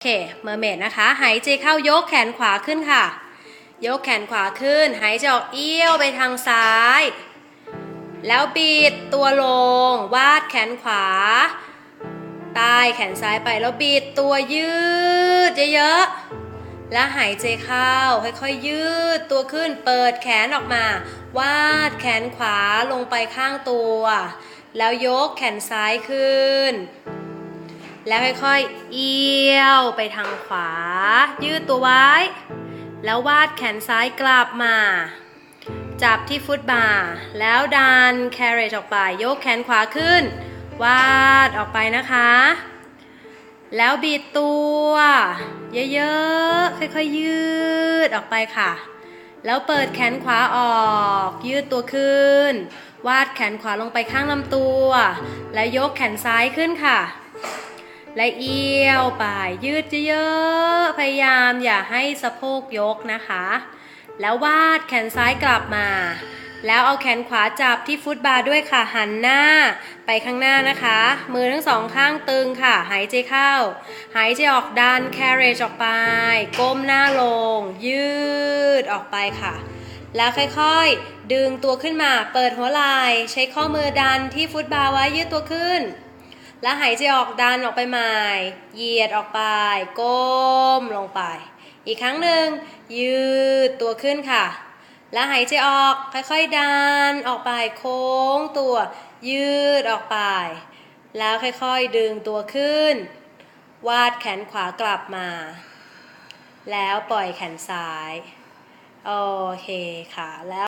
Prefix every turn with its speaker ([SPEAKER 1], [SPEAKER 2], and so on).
[SPEAKER 1] โอเค เมอร์เมดนะคะ หายใจเข้ายกแขนขวาขึ้นค่ะ ยกแขนขวาขึ้น หายใจออกเอี้ยวไปทางซ้าย แล้วบิดตัวลง วาดแขนขวา ใต้แขนซ้ายไปแล้วบิดตัวยืดเยอะๆ แล้วหายใจเข้า ค่อยๆ ยืดตัวขึ้น เปิดแขนออกมา วาดแขนขวาลงไปข้างตัว แล้วยกแขนซ้ายขึ้น แล้วค่อยๆ เอี้ยวไปทางขวา ยืดตัวไว้ แล้ววาดแขนซ้ายกลับมา จับที่ฟุตบาร์แล้วดันแคเรจออกไป ยกแขนขวาขึ้น วาดออกไปนะคะ แล้วบิดตัว เยอะๆ ค่อยๆ ยืดออกไปค่ะ แล้วเปิดแขนขวาออก ยืดตัวขึ้น วาดแขนขวาลงไปข้างลำตัว แล้วยกแขนซ้ายขึ้นค่ะ และเอี้ยวไปยืดเยอะๆพยายามอย่าให้สะโพกยกนะคะ แล้ววาดแขนซ้ายกลับมา แล้วเอาแขนขวาจับที่ฟุตบาร์ด้วยค่ะหันหน้าไปข้างหน้านะคะ มือทั้งสองข้างตึงค่ะ หายใจเข้า หายใจออกดัน carriage ออกไป ก้มหน้าลง ยืดออกไปค่ะ แล้วค่อยๆ ดึงตัวขึ้นมา เปิดหัวไหล่ใช้ข้อมือดันที่ฟุตบาร์ไว้ยืดตัวขึ้น แล้วหายใจออกดันออกไปใหม่ เหยียดออกไป ก้มลงไป อีกครั้งหนึ่งยืดตัวขึ้นค่ะ แล้วหายใจออกค่อยๆดันออกไปโค้งตัว ยืดออกไป แล้วค่อยๆดึงตัวขึ้น วาดแขนขวากลับมา แล้วปล่อยแขนซ้าย โอเคค่ะแล้ว